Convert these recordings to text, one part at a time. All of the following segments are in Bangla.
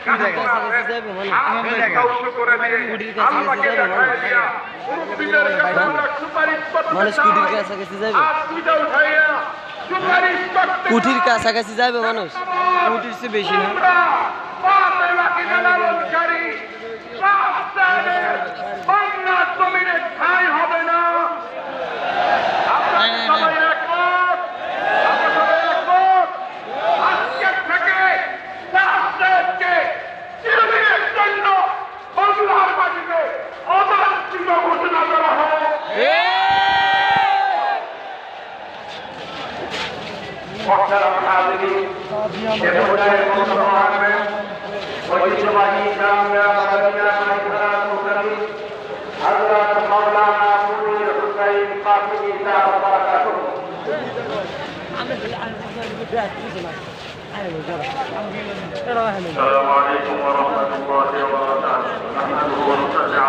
মানে? দিয়ে, কুটির কাছাকাছি যাবে মানুষ কুটির কাছাকাছি যাবে? মানুষ কুঠির চেয়ে বেশি না মহতারাম হাজিরিন, এ পর্যায়ে বক্তব্য রাখবেন ঐতিহ্যবাহী জামিয়া মাদানিয়া মাইখানা মুকাররম হযরত মাওলানা মুনির হুসাইন কাসিমি সাহেব বারাকাতুহু السلام عليكم ورحمة الله وبركاته نحمده ونصلي على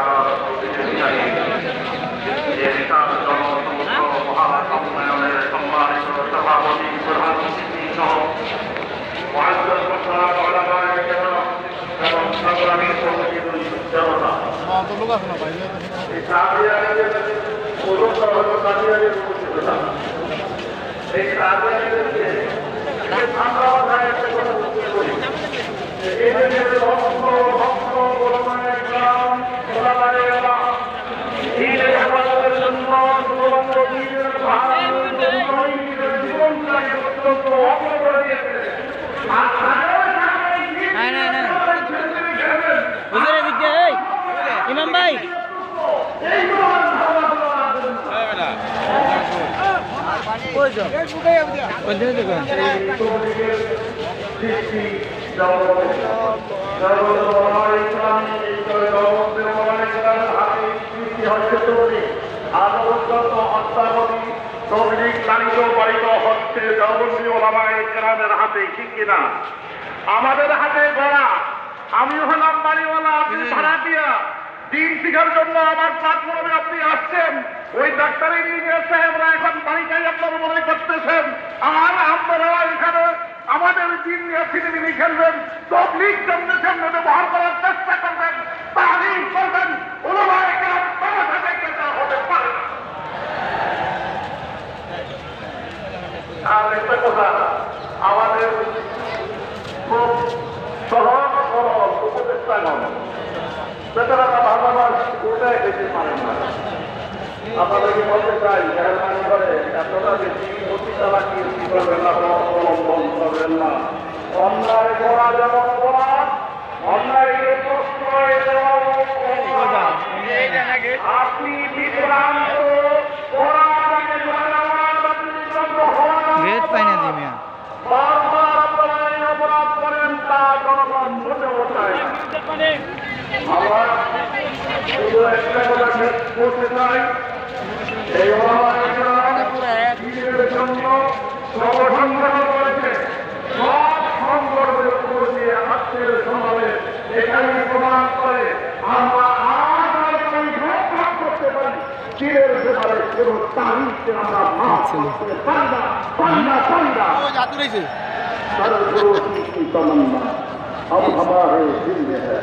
আমরা কথায় একটা কথা বলতে করি এই যে ভক্ত ভক্ত ওলামায়ে কেরাম ওলামায়ে কেরাম দিনের হেফাজতের জন্য শুধুমাত্র দিনের ভারতের জন্য নিজের জীবনটাকে অত্যন্ত অঙ্গ করে দিয়েছে আর তারাও সামনে দিন না, না, না। ছেড়ে গেলেন। হুজুর এদিক দিয়ে এই ইমাম ভাই এই মহান ধারণাগুলো আমাদের ওই যে ওই দিকে দেখুন সৃষ্টি জগতে জগতে বড় ইসলামী ঈশ্বরে জগতে বড় ইসলামের হাতে সৃষ্টি অত্যাবধি তবলিক পালিত হচ্ছে ওলামায় কেরামের হাতে ঠিক কিনা আমাদের হাতে গড়া। আমি হলাম বাড়িওয়ালা আপনি ভাড়াটিয়া দিন শিখার জন্য আমার প্ল্যাটফর্মে আপনি আসছেন। ওই ডাক্তার ইঞ্জিনিয়ার সাহেবরা এখন বাড়িটাই আপনার মনে করতেছেন। আর আপনারা এখানে আমাদের দিন নিয়ে ফিলিমিনি খেলবেন। তবলিক সামনে সামনে ব্যবহার করার চেষ্টা করবেন। তাহলেই করবেন। কথা, আমাদের খুব সহজ সরল উপদেষ্টা বেচারারা ভালোবাস ওটাই খেতে পারেন না আপনাদেরকে বলতে চাই মেহরবানি করে এতটা বেশি অতি চালাকি করবেন না অবলম্বন করবেন না অন্যায় করা যেমন অপরাধ অন্যায়কে প্রশ্রয় দেওয়া। আপনি বিভ্রান্ত পাইনা বারবার আপনারা অপরাধ করেন তা জনগণ। আমার শুধু একটা কথা শেষ করতে চাই এই ওলামায়েরা দিনের জন্য সংগঠন গঠন করেছে সব সংগঠনের উপর দিয়ে আজকের সমাবেশ এখানে প্রমাণ করে আমরা আজ আর কোনো সংগ্রাম করতে পারি দিনের ব্যাপারে এবং তারিখকে আমরা মাফ করতে পারি না পারি না পারি না सर्वोच्च की तमन्ना अब हमारे दिल में है